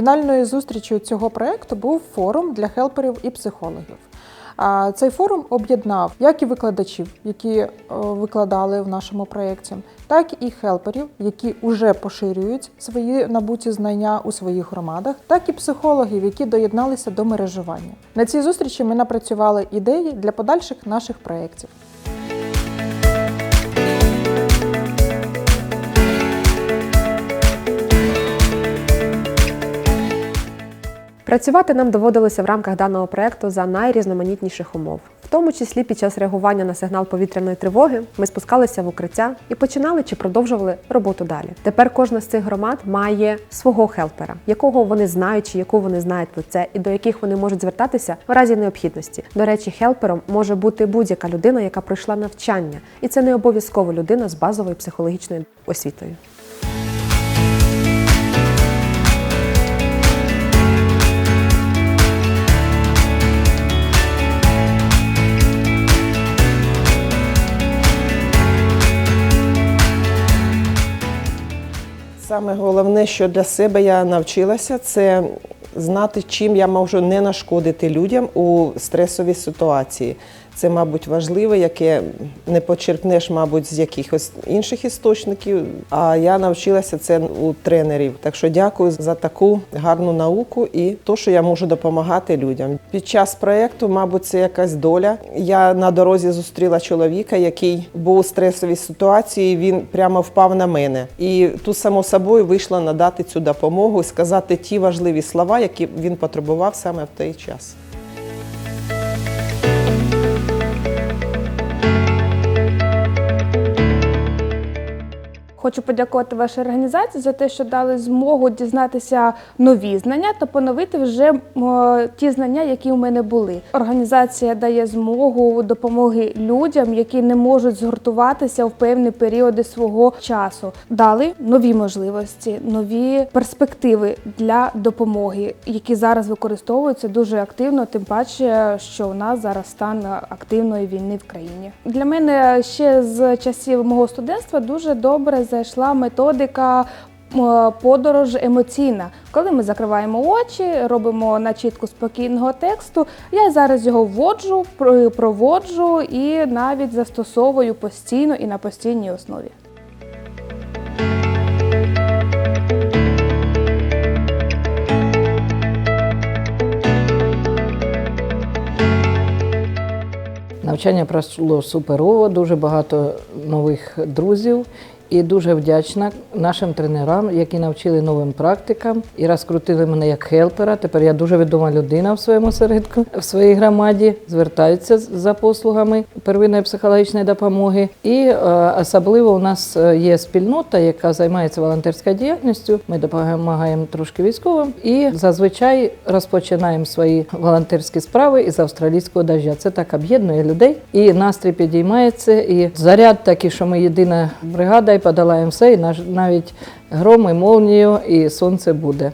Фінальною зустрічю цього проекту був форум для хелперів і психологів. Цей форум об'єднав як і викладачів, які е, викладали в нашому проєкті, так і хелперів, які вже поширюють свої набуті знання у своїх громадах, так і психологів, які доєдналися до мережування. На цій зустрічі ми напрацювали ідеї для подальших наших проєктів. Працювати нам доводилося в рамках даного проекту за найрізноманітніших умов. В тому числі під час реагування на сигнал повітряної тривоги ми спускалися в укриття і починали чи продовжували роботу далі. Тепер кожна з цих громад має свого хелпера, якого вони знають чи яку вони знають про це, і до яких вони можуть звертатися в разі необхідності. До речі, хелпером може бути будь-яка людина, яка пройшла навчання, і це не обов'язково людина з базовою психологічною освітою. Саме головне, що для себе я навчилася, це знати, чим я можу не нашкодити людям у стресовій ситуації. Це, мабуть, важливо, яке не почерпнеш, мабуть, з якихось інших істочників. А я навчилася це у тренерів. Так що дякую за таку гарну науку і то, що я можу допомагати людям. Під час проєкту, мабуть, це якась доля. Я на дорозі зустріла чоловіка, який був у стресовій ситуації. Він прямо впав на мене. І тут, само собою, вийшла надати цю допомогу сказати ті важливі слова, які він потребував саме в той час. Хочу подякувати вашій організації за те, що дали змогу дізнатися нові знання та поновити вже ті знання, які у мене були. Організація дає змогу допомоги людям, які не можуть згуртуватися в певні періоди свого часу. Дали нові можливості, нові перспективи для допомоги, які зараз використовуються дуже активно, тим паче, що у нас зараз стан активної війни в країні. Для мене ще з часів мого студентства дуже добре зайшла методика. Подорож емоційна, коли ми закриваємо очі, робимо начітку спокійного тексту. Я зараз його вводжу, проводжу і навіть застосовую постійно і на постійній основі. Навчання пройшло суперово, дуже багато нових друзів. І дуже вдячна нашим тренерам, які навчили новим практикам і розкрутили мене як хелпера. Тепер я дуже відома людина в своєму середку, в своїй громаді. Звертаються за послугами первинної психологічної допомоги. І е, особливо у нас е, є спільнота, яка займається волонтерською діяльністю. Ми допомагаємо трошки військовим і зазвичай розпочинаємо свої волонтерські справи із австралійського дождя. Це так об'єднує людей, і настрій підіймається, і заряд такий, що ми єдина бригада подолаємо все, і навіть гром, і молнію, і сонце буде.